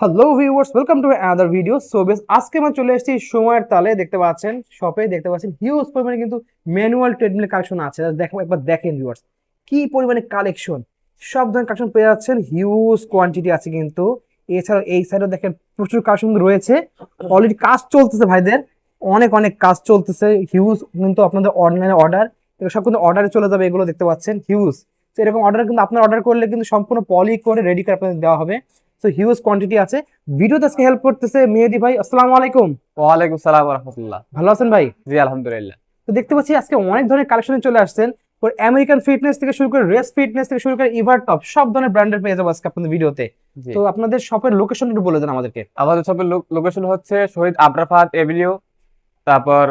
Hello viewers welcome to other video so বেশ আজকে আমরা চলে এসেছি সময়ের তালে। দেখতে পাচ্ছেন শপে দেখতে পাচ্ছেন হিউজ পরিমাণে কিন্তু ম্যানুয়াল ট্রেডমিল কালেকশন আছে। দেখো, একবার দেখেন ভিউয়ার্স কি পরিমাণে কালেকশন সব ধরনের কালেকশন পেয়ে যাচ্ছেন। হিউজ কোয়ান্টিটি আছে কিন্তু। এছাড়াও এই সাইডেও দেখেন প্রচুর কালেকশন রয়েছে। অলরেডি কাজ চলতেছে ভাইদের। অনেক অনেক কাজ চলতেছে। হিউজ কিন্তু আপনাদের অনলাইনে অর্ডার সব কিন্তু অর্ডারে চলে যাবে, এগুলো দেখতে পাচ্ছেন। হিউজ তো এরকম অর্ডার কিন্তু আপনার অর্ডার করলে কিন্তু সম্পূর্ণ পলি করে রেডি করে আপনাদের দেওয়া হবে। তো হিউজ কোয়ান্টিটি আছে। ভিডিওতে আজকে হেল্প করতেছে মেহেদি ভাই আসসালামু আলাইকুম। ওয়ালাইকুম সালাম রহমতুল্লাহ। ভালো আছেন ভাই? জি আলহামদুলিল্লাহ। তো দেখতে পাচ্ছি আজকে অনেক ধরনের কালেকশনে চলে আসছেন। আমেরিকান ফিটনেস থেকে শুরু করে রেস ফিটনেস থেকে শুরু করে ইভার টপ সব ধরনের ব্র্যান্ডের পেয়ে যাব আজকে আপনাদের ভিডিওতে তো। আপনাদের শপের লোকেশন একটু বলে দেন আমাদেরকে। আমাদের সবের লোকেশন হচ্ছে শহীদ আবরাফাত এভিনিউ তারপর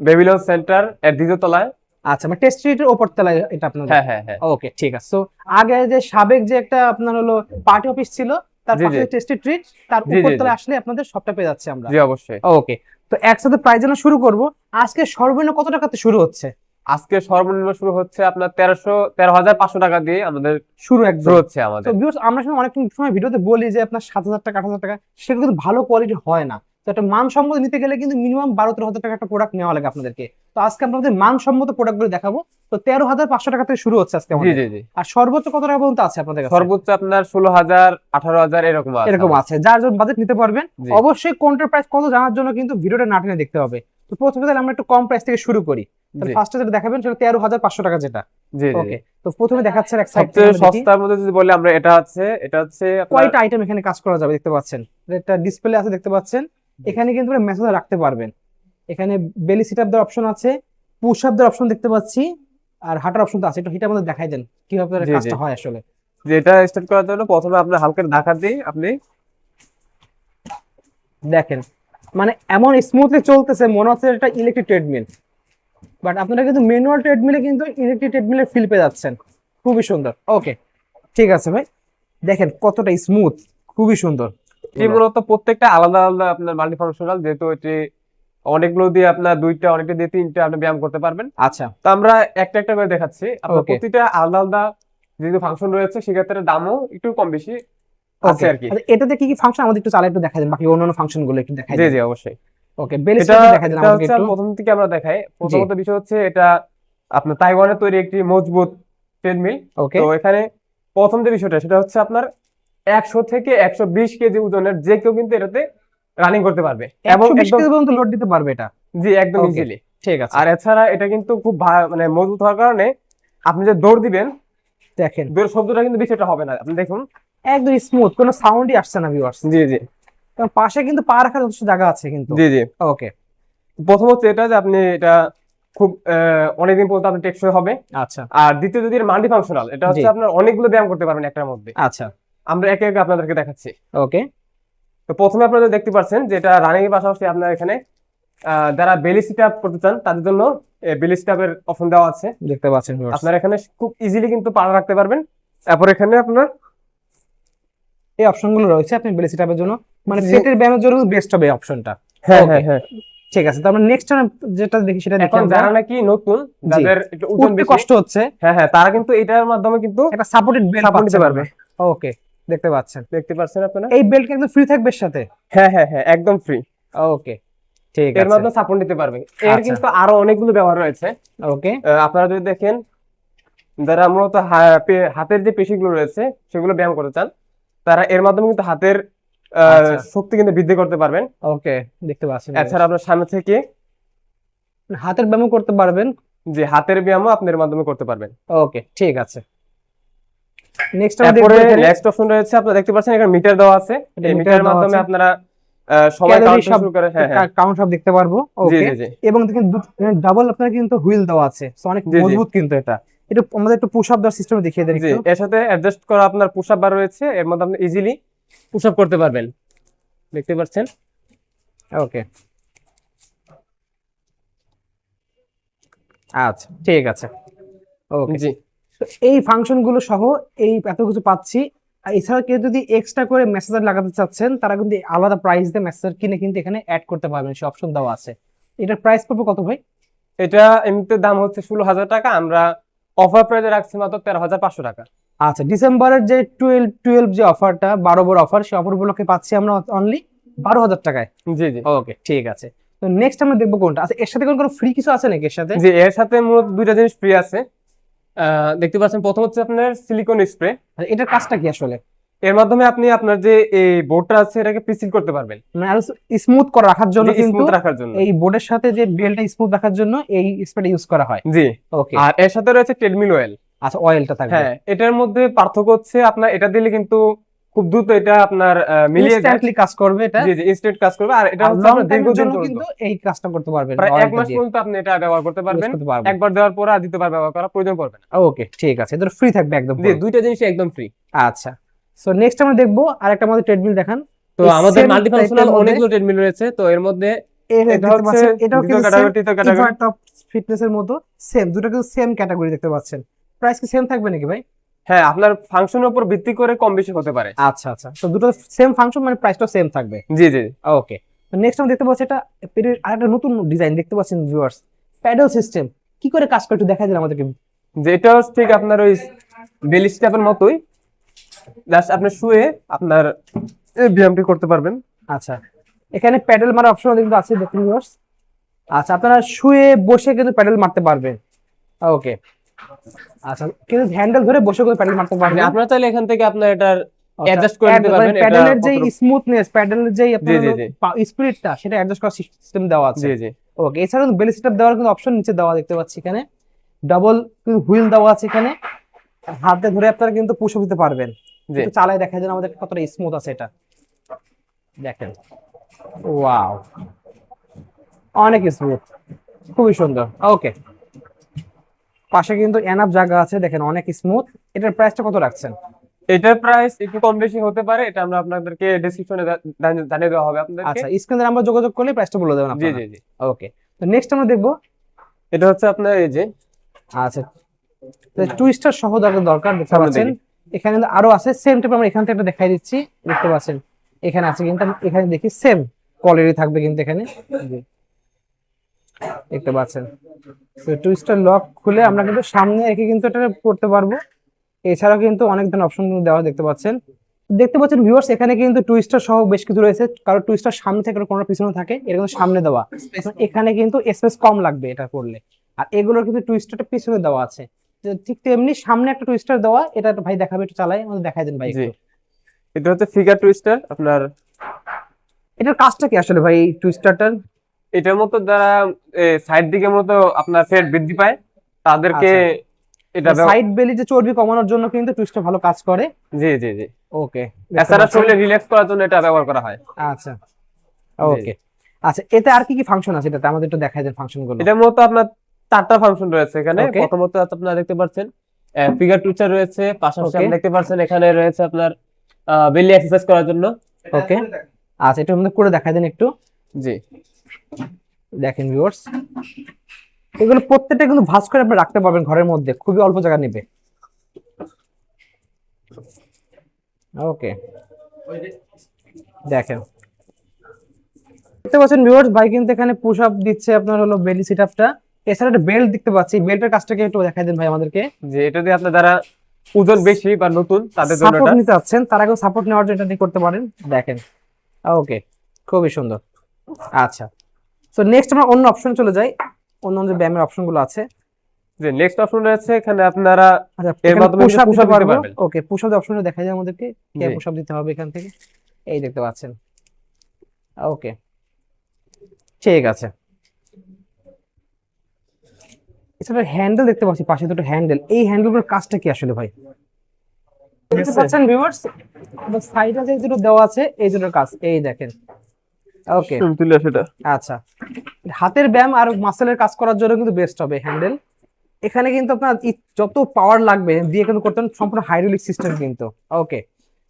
বেবিলন সেন্টার এর দ্বিতীয় তলায়। আচ্ছা মানে টেস্ট স্ট্রিটের ওপর তলায় এটা আপনাদের হ্যাঁ হ্যাঁ হ্যাঁ। ওকে ঠিক আছে। তো আগে যে সাবেক যে একটা আপনার হলো পার্টি অফিস ছিল তার পাশে। টেস্টি ট্রিট তার উপর তলায় আসলে আপনাদের সবটা পেয়ে যাচ্ছে আমরা। জি অবশ্যই। ওকে তো একসাথে প্রাইস জানা শুরু করব। আজকে সর্বনিম্ন কত টাকাতে শুরু হচ্ছে? আজকে সর্বনিম্ন শুরু হচ্ছে আপনার তেরোশো তেরো হাজার পাঁচশো টাকা দিয়ে আমাদের শুরু একদম। হচ্ছে আমাদের। আমরা সময় অনেক সময় ভিডিওতে বলি যে আপনার সাত হাজার টাকা আট হাজার টাকা সেগুলো কিন্তু ভালো কোয়ালিটি হয় না। তো একটা মানসম্মত নিতে গেলে কিন্তু মিনিমাম বারো তেরো হাজার টাকা একটা প্রোডাক্ট নেওয়া লাগে আপনাদেরকে। তো আজকে আপনাদের মানসম্মত প্রোডাক্টগুলো দেখাবো। তো তেরো হাজার পাঁচশো টাকা থেকে শুরু হচ্ছে আজকে আর সর্বোচ্চ কত টাকা পর্যন্ত আছে আপনাদের সর্বোচ্চ আপনার ষোলো হাজার আঠারো হাজার এরকম এরকম আছে। যার জন্য বাজেট নিতে পারবেন অবশ্যই কোনটার প্রাইস কত জানার জন্য কিন্তু ভিডিওটা না টেনে দেখতে হবে। তো প্রথমে তাহলে আমরা একটু কম প্রাইস থেকে শুরু করি। ফার্স্টে যেটা দেখাবেন সেটা তেরো হাজার পাঁচশো টাকা যেটা। ওকে তো প্রথমে দেখাচ্ছেন এক সাইড সস্তার মধ্যে যদি বলি আমরা এটা আছে এটা হচ্ছে কয়টা আইটেম এখানে কাজ করা যাবে দেখতে পাচ্ছেন। একটা ডিসপ্লে আছে দেখতে পাচ্ছেন। এখানে কিন্তু মেসেজ রাখতে পারবেন। এখানে বেলি সিট আপ দেওয়ার অপশন আছে পুশ আপ দেওয়ার অপশন দেখতে পাচ্ছি আর হাঁটার অপশন তো আছে। একটু হিটার মধ্যে দেখাই দেন কীভাবে কাজটা হয় আসলে। যে এটা স্টার্ট করার জন্য প্রথমে আপনার হালকা ঢাকা দিয়ে আপনি দেখেন মানে এমন স্মুথলি চলতেছে মনে হচ্ছে এটা ইলেকট্রিক ট্রেডমিল বাট আপনারা কিন্তু ম্যানুয়াল ট্রেডমিলে কিন্তু ইলেকট্রিক ট্রেডমিলের ফিল পেয়ে যাচ্ছেন। খুবই সুন্দর। ওকে ঠিক আছে ভাই। দেখেন কতটা স্মুথ খুবই সুন্দর। এটি মূলত প্রত্যেকটা আলাদা আলাদা আপনার মাল্টি ফাংশনাল যেহেতু এটি অনেকগুলো দিয়ে আপনার দুইটা অনেকটা দিয়ে তিনটা আপনি ব্যায়াম করতে পারবেন। আচ্ছা। তো আমরা একটা একটা করে দেখাচ্ছি। আপনার প্রতিটা আলাদা আলাদা যেহেতু ফাংশন রয়েছে সেক্ষেত্রে দামও একটু কম বেশি আছে আর কি। আচ্ছা, এটাতে কি কি ফাংশন আমাদের একটু চালা একটু দেখা দেন বাকি অন্যান্য ফাংশনগুলো একটু দেখাই জি জি অবশ্যই। ওকে বেল এটা দেখা দেন হচ্ছে একটু। প্রথম থেকে আমরা দেখাই। প্রথমত বিষয় হচ্ছে এটা আপনার তাইওয়ানের তৈরি একটি মজবুত ট্রেডমিল ওকে তো এখানে প্রথম যে বিষয়টা সেটা হচ্ছে আপনার একশো থেকে একশো বিশ কেজি ওজনের যে কেউ কিন্তু এটাতে রানিং করতে পারবে। এবং পর্যন্ত লোড দিতে পারবে এটা? জি একদম ইজিলি ঠিক আছে। আর এছাড়া এটা কিন্তু খুব মানে মজবুত হওয়ার কারণে আপনি যে দৌড় দিবেন দেখেন। দৌড় শব্দটা কিন্তু বেশি হবে না। আপনি দেখুন। একদম স্মুথ কোনো সাউন্ডই আসছে না ভিউয়ার্স জি জি। পাশে কিন্তু পা রাখার যথেষ্ট জায়গা আছে কিন্তু। জি জি। ওকে প্রথম হচ্ছে এটা যে আপনি এটা খুব অনেকদিন পর্যন্ত আপনি টেকসই হবে। আচ্ছা। আর দ্বিতীয় যদি মাল্টি ফাংশনাল এটা হচ্ছে। আপনার অনেকগুলো ব্যায়াম করতে পারবেন একটার মধ্যে। আচ্ছা। আমরা একে একে আপনাদেরকে দেখাচ্ছি। ওকে তো প্রথমে আপনারা দেখতে পাচ্ছেন যেটা রানিং এর পাশাপাশি আপনার এখানে যারা বেলি সিট আপ করতে চান তাদের জন্য বেলি সিট আপের অপশন দেওয়া আছে। দেখতে পাচ্ছেন আপনারা এখানে খুব ইজিলি কিন্তু পা রাখতে পারবেন। তারপর এখানে আপনার এই অপশনগুলো রয়েছে আপনি বেলি সেটআপের জন্য। মানে। পেটের ব্যায়ামের জন্য বেস্ট হবে অপশনটা হ্যাঁ হ্যাঁ হ্যাঁ। ঠিক আছে তারপর নেক্সট যেটা দেখি সেটা দেখি এখন যারা নাকি নতুন যাদের একটু ওজন বেশি কষ্ট হচ্ছে। হ্যাঁ হ্যাঁ তারা কিন্তু এটার মাধ্যমে কিন্তু একটা সাপোর্টেড বেল্ট Support পাচ্ছে পারবে। ওকে দেখতে পাচ্ছেন। দেখতে পাচ্ছেন আপনারা? এই বেল্ট একদম ফ্রি থাকবে এর সাথে? হ্যাঁ হ্যাঁ হ্যাঁ একদম ফ্রি ওকে ঠিক আছে। এর মাধ্যমে সাপোর্ট নিতে পারবে এর। কিন্তু আরও অনেকগুলো ব্যবহার রয়েছে। ওকে আপনারা যদি দেখেন যারা মূলত হাতের যে পেশিগুলো রয়েছে সেগুলো ব্যায়াম করতে চান তারা এর মাধ্যমে কিন্তু হাতের আচ্ছা। শক্তি কিন্তু বৃদ্ধি করতে পারবেন। ওকে দেখতে পাচ্ছেন। এছাড়া আপনার সামনে থেকে হাতের ব্যায়াম করতে পারবেন। যে হাতের ব্যায়ামও আপনি এর মাধ্যমে করতে পারবেন। ওকে ঠিক আছে। নেক্সট তারপরে নেক্সট অপশন রয়েছে আপনারা দেখতে পাচ্ছেন এখানে মিটার দেওয়া আছে। এটা এই মিটারের মাধ্যমে আপনারা সময় কাউন্ট শুরু করে হ্যাঁ হ্যাঁ। কাউন্ট সব দেখতে পারব। ওকে এবং দেখেন ডাবল আপনার কিন্তু হুইল দেওয়া আছে। So, অনেক। মজবুত কিন্তু এটা। একটু আমাদের একটু পুশ আপ দেওয়ার সিস্টেম দেখিয়ে দেন একটু। এর সাথে অ্যাডজাস্ট করা আপনার পুশ আপ বার রয়েছে এর মধ্যে আপনি ইজিলি পুশ আপ করতে পারবেন। দেখতে পাচ্ছেন? ওকে আচ্ছা ঠিক আছে। ওকে জি। এই ফাংশনগুলো সহ এই এত কিছু পাচ্ছি। আর এছাড়া কেউ যদি এক্সট্রা করে মেসেজার লাগাতে চাচ্ছেন তারা কিন্তু আলাদা প্রাইস দিয়ে মেসেজার কিনে কিন্তু এখানে অ্যাড করতে পারবেন সে অপশন দেওয়া আছে। এটার প্রাইস পড়বে কত ভাই? এটা এমনিতে দাম হচ্ছে ষোলো হাজার টাকা আমরা অফার প্রাইসে রাখছি মাত্র তেরো হাজার পাঁচশো টাকা। আচ্ছা ডিসেম্বরের যে টুয়েলভ টুয়েলভ যে অফারটা বারো বড় অফার সেই অফার গুলোকে পাচ্ছি আমরা অনলি বারো হাজার টাকায়। জি জি। ওকে ঠিক আছে। তো নেক্সট আমরা দেখব কোনটা। আচ্ছা এর সাথে কোনো কোনো ফ্রি কিছু আছে নাকি এর সাথে? জি এর সাথে মূলত দুইটা জিনিস ফ্রি আছে। দেখতে পাচ্ছেন প্রথম হচ্ছে আপনার সিলিকন স্প্রে আচ্ছা, এটার কাজটা কি আসলে? এর মাধ্যমে আপনি আপনার যে এই বোর্ডটা আছে এটাকে পিসিল করতে পারবেন। মানে আরও স্মুথ করে রাখার জন্য কিন্তু স্মুথ রাখার জন্য। এই বোর্ডের সাথে যে বেলটা স্মুথ রাখার জন্য এই স্প্রেটা ইউজ করা হয়। জি। ওকে আর এর সাথে রয়েছে ট্রেডমিল অয়েল আচ্ছা অয়েলটা থাকে হ্যাঁ এটার মধ্যে পার্থক্য হচ্ছে আপনার এটা দিলে কিন্তু খুব দ্রুত এটা আপনার মিলিয়ে ইনস্ট্যান্টলি কাজ করবে এটা। জি জি ইনস্ট্যান্ট কাজ করবে। আর এটা হচ্ছে আপনার দীর্ঘদিন কিন্তু এই কাজটা করতে পারবেন প্রায় এক মাস পর্যন্ত আপনি এটা ব্যবহার করতে পারবেন। একবার দেওয়ার পর আর দ্বিতীয়বার ব্যবহার করা প্রয়োজন পড়বে না ওকে ঠিক আছে। এটা ফ্রি থাকবে একদম জি দুইটা জিনিস একদম ফ্রি আচ্ছা। সো নেক্সট আমরা দেখব আরেকটা আমাদের ট্রেডমিল দেখান। তো আমাদের মাল্টিফাংশনাল অনেকগুলো ট্রেডমিল রয়েছে। তো এর মধ্যে এটা হচ্ছে এটাও কিন্তু ক্যাটাগরি টপ ফিটনেস এর মতো সেম দুটো কিন্তু সেম ক্যাটাগরি দেখতে পাচ্ছেন। প্রাইস কি সেম থাকবে নাকি ভাই? হ্যাঁ আপনার ফাংশনের উপর ভিত্তি করে কম বেশি হতে পারে। আচ্ছা আচ্ছা। তো দুটো সেম ফাংশন মানে প্রাইসটাও সেম থাকবে? জি জি। ওকে নেক্সট আমরা দেখতে পাচ্ছি এটা আরেকটা নতুন ডিজাইন দেখতে পাচ্ছেন ভিউয়ার্স প্যাডেল সিস্টেম কি করে কাজ করে একটু দেখা দিন আমাদেরকে। যে এটা ঠিক আপনার ওই বেলি স্টেপের মতোই। জাস্ট আপনি শুয়ে আপনার ব্যায়ামটি করতে পারবেন। আচ্ছা। এখানে প্যাডেল মারার অপশন কিন্তু আছে দেখুন ভিউয়ার্স আচ্ছা আপনারা শুয়ে বসে কিন্তু প্যাডেল মারতে পারবেন। ওকে আচ্ছা কিন্তু হ্যান্ডেল ধরে বসে করে প্যাডেল মারতে মানে পারবেন। আপনারা চাইলে এখান থেকে আপনার এটার adjust করে নিতে পারবেন, প্যাডেলের যে কতটুকু- স্মুথনেস প্যাডেলের যে আপনার। স্পিরিটটা সেটা অ্যাডজাস্ট করার সিস্টেম দেওয়া আছে। জি জি। ওকে এছাড়াও বেলি সেটআপ দেওয়ার কিন্তু অপশন নিচে দেওয়া দেখতে পাচ্ছি এখানে। ডাবল হুইল দেওয়া আছে এখানে। হাতে ধরে আপনারা কিন্তু পুশ দিতে পারবেন। একটু চালায় দেখা যায় আমাদের কতটা স্মুথ আছে এটা। দেখেন। ওয়াও অনেক স্মুথ খুবই সুন্দর। ওকে পাশে কিন্তু এনাফ জায়গা আছে দেখেন অনেক স্মুথ এটার প্রাইসটা কত রাখছেন? এটার প্রাইস একটু কম বেশি হতে পারে এটা আমরা আপনাদেরকে ডেসক্রিপশনে জানিয়ে দেওয়া হবে আপনাদেরকে। আচ্ছা স্ক্রিনে আমরা যোগাযোগ করলে প্রাইসটা বলে দেবেন আপনারা। জি জি। ওকে তো নেক্সট আমরা দেখব। এটা হচ্ছে আপনার এই যে। আচ্ছা টুইস্টার সহ দরকার দরকার দেখতে পাচ্ছেন। এখানে আরও আছে সেম টাইপ আমরা এখান থেকে একটা দেখাই দিচ্ছি দেখতে পাচ্ছেন। এখানে আছে কিন্তু এখানে দেখি সেম কোয়ালিটি থাকবে কিন্তু এখানে। জি। দেখতে পাচ্ছেন। তো টুইস্টার লক খুলে আমরা কিন্তু সামনে রেখে কিন্তু এটা করতে পারব। এছাড়াও কিন্তু অনেক ধরনের অপশন দেওয়া দেখতে পাচ্ছেন। দেখতে পাচ্ছেন ভিউয়ার্স এখানে কিন্তু টুইস্টার সহ বেশ কিছু রয়েছে। কারও টুইস্টার সামনে থাকে কোনো পিছনে থাকে এটা কিন্তু সামনে দেওয়া। এখানে কিন্তু স্পেস কম লাগবে এটা করলে। আর এগুলোর কিন্তু টুইস্টারটা পিছনে দেওয়া আছে। ঠিক তেমনি সামনে একটা টুইস্টার দেওয়া এটা ভাই দেখাবে একটু চালাই আমাদের দেখাই দেন ভাই এটা হচ্ছে ফিগার টুইস্টার আপনার এটার কাজটা কি আসলে ভাই টুইস্টারটার এটার মতো যারা সাইড দিকে মতো আপনার ফেট বৃদ্ধি পায় তাদেরকে এটা ব্যব- সাইড বেলি যে চর্বি কমানোর জন্য কিন্তু টুইস্টার ভালো কাজ করে। জি জি জি। ওকে এছাড়া শরীরে রিল্যাক্স করার জন্য এটা ব্যবহার করা হয়। আচ্ছা। ওকে। আচ্ছা এতে আর কি কি ফাংশন আছে? এটাতে আমাদের একটু দেখাই দেন ফাংশনগুলো। এটার মতো আপনার চারটা ফাংশন রয়েছে এখানে. প্রথমত আপনারা দেখতে পাচ্ছেন ফিগার টুইচার রয়েছে পাশাপাশি আপনি দেখতে পাচ্ছেন এখানে রয়েছে আপনার বেলি এক্সারসাইজ করার জন্য। ওকে। আচ্ছা এটা আমাদের করে দেখাই দেন একটু। জি। দেখেন ভিউয়ার্স এগুলো প্রত্যেকটা কিন্তু ভাঁজ করে আপনি রাখতে পারবেন ঘরের মধ্যে খুবই অল্প জায়গা নেবে। ওকে দেখেন। দেখতে পাচ্ছেন ভিউয়ার্স ভাই কিন্তু এখানে পুশ আপ দিচ্ছে আপনার হলো বেলি সিট আপটা এছাড়া একটা বেল্ট দেখতে পাচ্ছি বেল্টের কাজটাকে একটু দেখাই দেন ভাই আমাদেরকে। যে এটা দিয়ে আপনার যারা ওজন বেশি বা নতুন তাদের জন্য সাপোর্ট এটা। নিতে চাচ্ছেন তার আগেও সাপোর্ট নেওয়ার জন্য এটা করতে পারেন। দেখেন। ওকে খুবই সুন্দর। আচ্ছা। সো নেক্সট আমরা অন্য অপশন চলে যাই। অন্য অন্য যে ব্যায়ামের অপশনগুলো আছে। যে নেক্সট অপশন রয়েছে এখানে আপনারা আচ্ছা এর মাধ্যমে পুশ আপ push দিতে up দিতে পারব? পারবেন। ওকে পুশ আপ অপশনটা দেখা যায় আমাদেরকে। কি জি। পুশ আপ দিতে হবে এখান থেকে? এই দেখতে পাচ্ছেন। ওকে ঠিক আছে। এছাড়া হ্যান্ডেল দেখতে পাচ্ছি পাশে দুটো হ্যান্ডেল এই হ্যান্ডেলগুলোর কাজটা কি আসলে ভাই? দেখতে পাচ্ছেন ভিউয়ার্স সাইডে যে দুটো দেওয়া আছে এই দুটোর কাজ। এই দেখেন। ওকে। তুলে সেটা। আচ্ছা। হাতের ব্যায়াম আর মাসেলের কাজ করার জন্য কিন্তু বেস্ট হবে হ্যান্ডেল এখানে কিন্তু আপনার যত পাওয়ার লাগবে দিয়ে কিন্তু করতে সম্পূর্ণ হাইড্রোলিক সিস্টেম কিন্তু। ওকে।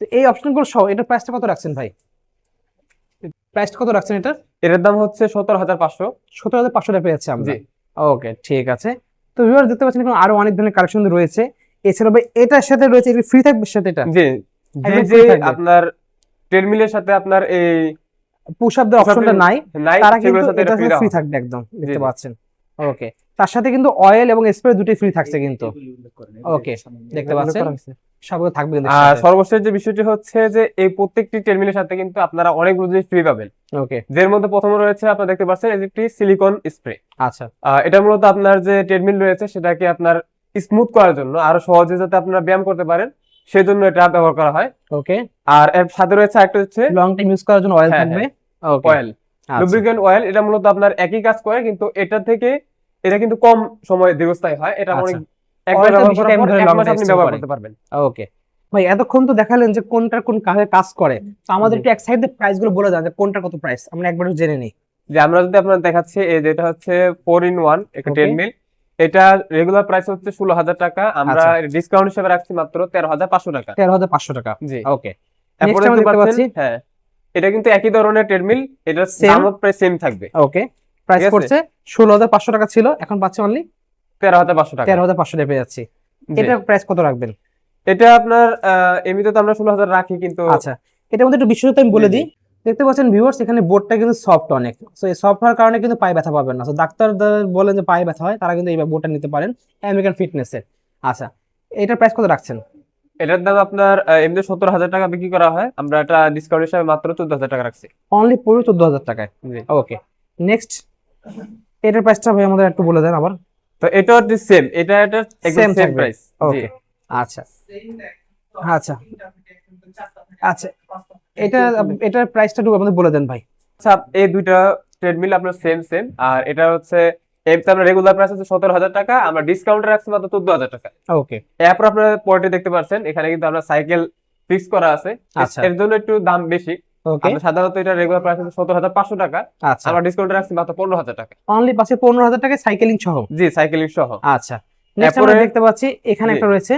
তো এই অপশনগুলো সহ এটার প্রাইসটা কত রাখছেন ভাই? প্রাইসটা কত রাখছেন এটা? এটার দাম হচ্ছে সতেরো হাজার পাঁচশো। সতেরো হাজার পাঁচশো টাকা পেয়েছি আমরা। ওকে ঠিক আছে। তো ভিউয়ার দেখতে পাচ্ছেন এখানে আরও অনেক ধরনের কালেকশন রয়েছে। এছাড়া ভাই এটার সাথে রয়েছে ফ্রি থাকবে সাথে এটা? জি। আপনার ট্রেডমিলের সাথে আপনার এই পুশ আপ দেওয়ার push up অপশনটা নাই। তারা কিন্তু এটা ফ্রি থাকবে একদম দেখতে পাচ্ছেন। ওকে তার সাথে কিন্তু অয়েল এবং স্প্রে দুটোই ফ্রি থাকছে কিন্তু। ওকে দেখতে পাচ্ছেন? সবগুলো থাকবে কিন্তু আর সর্বশেষ যে বিষয়টি হচ্ছে যে এই প্রত্যেকটি সাথে কিন্তু আপনারা অনেকগুলো জিনিস ফ্রি পাবেন। ওকে যের মধ্যে প্রথমে রয়েছে আপনারা দেখতে পাচ্ছেন একটি সিলিকন স্প্রে আচ্ছা। এটা মূলত আপনার যে ট্রেডমিল রয়েছে সেটাকে আপনার স্মুথ করার জন্য আরও সহজে যাতে আপনারা ব্যায়াম করতে পারেন। সেজন্য এটা ব্যবহার করা হয়। ওকে আর এর সাথে রয়েছে একটা হচ্ছে লং টাইম ইউজ করার জন্য অয়েল হ্যাঁ, থাকবে? ওকে অয়েল লুব্রিকেন্ট অয়েল এটা মূলত আপনার একই কাজ করে কিন্তু এটা থেকে এটা কিন্তু কম সময় দীর্ঘস্থায়ী হয়। এটা অনেক আচ্ছা। একবার ব্যবহার করার পর এক মাস আপনি ব্যবহার করতে পারবেন। ওকে ভাই এতক্ষণ তো দেখালেন যে কোনটার কোন কাজে কাজ করে। তো আমাদের একটু এক সাইডে প্রাইসগুলো বলে দেন যে কোনটার কত প্রাইস আমরা একবার জেনে নিই। যে আমরা যদি আপনার দেখাচ্ছি এই যেটা হচ্ছে ফোর ইন ওয়ান একটা Okay. টেন মিল এটা রেগুলার প্রাইস হচ্ছে ষোলো হাজার টাকা। আমরা আচ্ছা। ডিসকাউন্ট হিসেবে রাখছি মাত্র তেরো হাজার পাঁচশো টাকা। তেরো হাজার পাঁচশো টাকা। জি। ওকে। হ্যাঁ এটা কিন্তু একই ধরনের ট্রেডমিল? দামও প্রায় সেম থাকবে। ওকে। প্রাইস পড়ছে ষোলো হাজার পাঁচশো টাকা ছিল এখন পাচ্ছে অনলি তেরো হাজার পাঁচশো টাকা। তেরো হাজার পাঁচশো পেয়ে যাচ্ছি। জি। এটার প্রাইস কত রাখবেন? এটা আপনার এমনিতে তো আমরা ষোলো হাজার রাখি কিন্তু আচ্ছা। এটার মধ্যে একটু বিশেষত আমি বলে দিই। দেখতে পাচ্ছেন ভিউয়ার্স এখানে বোর্ডটা কিন্তু সফট অনেক। সো এই সফট হওয়ার কারণে কিন্তু পায়ে ব্যথা পাবেন না। সো ডাক্তার বলেন যে পায়ে ব্যথা হয় তারা কিন্তু এই বোর্ডটা নিতে পারেন আমেরিকান ফিটনেসের আচ্ছা এটার প্রাইস কত রাখছেন? এটার দাম আপনার এমনি সত্তর হাজার টাকা বিক্রি করা হয়। আমরা এটা ডিসকাউন্ট হিসাবে মাত্র চোদ্দ হাজার টাকা রাখছি। অনলি পুরো চোদ্দ হাজার টাকায়? ওকে নেক্সট এটার প্রাইসটা ভাই আমাদের একটু বলে দেন আবার। তো এটা হচ্ছে সেম এটা এটা একদম সেম প্রাইস ওকে আচ্ছা। আচ্ছা। আচ্ছা এটা এটার প্রাইসটা একটু আমাদের বলে দেন ভাই। আচ্ছা এই দুইটা ট্রেডমিল আপনার সেম সেম আর এটা হচ্ছে এমনিতে আমরা রেগুলার প্রাইস হচ্ছে সতেরো হাজার টাকা আমরা ডিসকাউন্টে রাখছি মাত্র চোদ্দ হাজার টাকা। ওকে এরপর আপনারা পরে দেখতে পাচ্ছেন এখানে কিন্তু আমরা সাইকেল ফিক্স করা আছে। আচ্ছা। এর জন্য একটু দাম বেশি। আমরা সাধারণত এটা রেগুলার প্রাইস হাজার পাঁচশো টাকা। আচ্ছা। আমরা ডিসকাউন্টে রাখছি মাত্র পনেরো হাজার টাকা। অনলি পাচ্ছে পনেরো হাজার টাকায় সাইকেলিং সহ? জি সাইকেলিং সহ। আচ্ছা। দেখতে পাচ্ছি এখানে একটা রয়েছে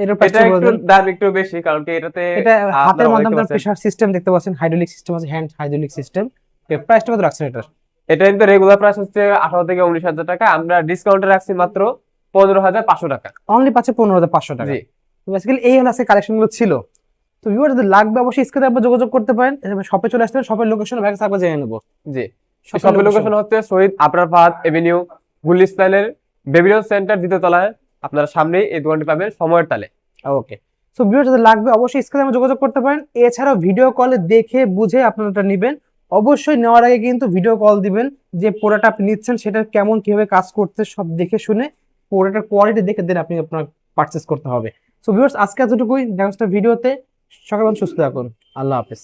এটা একটু দাম একটু বেশি কারণ কি এটাতে এটা হাতের মাধ্যমে পাচ্ছেন। প্রেসার সিস্টেম দেখতে পাচ্ছেন হাইড্রোলিক সিস্টেম আছে হ্যান্ড হাইড্রোলিক সিস্টেম প্রাইসটা কত রাখছেন এটার? এটা কিন্তু রেগুলার প্রাইস হচ্ছে আঠারো থেকে উনিশ হাজার টাকা। আমরা ডিসকাউন্টে রাখছি মাত্র পনেরো হাজার পাঁচশো টাকা। অনলি পাচ্ছে পনেরো হাজার পাঁচশো টাকা। জি। বেসিক্যালি এই হলো আজকে কালেকশনগুলো ছিল। তো ভিউয়ার যদি লাগবে অবশ্যই স্ক্রিনে আপনার যোগাযোগ করতে পারেন। শপে চলে আসতে শপের লোকেশন আপনার জেনে নেব। জি। শপের লোকেশন হচ্ছে শহীদ আবরার ফাহাদ এভিনিউ গুলিস্তানের বেবিলিয়ন সেন্টার দ্বিতীয় তলায়। আপনার সামনেই এই দোকানটি পাবেন সময়ের তালে। ওকে সো ভিডিও যদি লাগবে, অবশ্যই স্ক্রিনে যোগাযোগ করতে পারেন। এছাড়াও ভিডিও কলে দেখে, বুঝে আপনারা নেবেন। অবশ্যই নেওয়ার আগে কিন্তু ভিডিও কল দিবেন যে প্রোডাক্ট আপনি নিচ্ছেন, সেটা কেমন, কীভাবে কাজ করতে সব দেখে শুনে প্রোডাক্টের কোয়ালিটি দেখে দেন আপনি আপনার পারচেস করতে হবে। সো ভিউয়ার্স আজকে এতটুকুই। হচ্ছে ভিডিওতে সকাল সুস্থ থাকুন। আল্লাহ হাফেজ।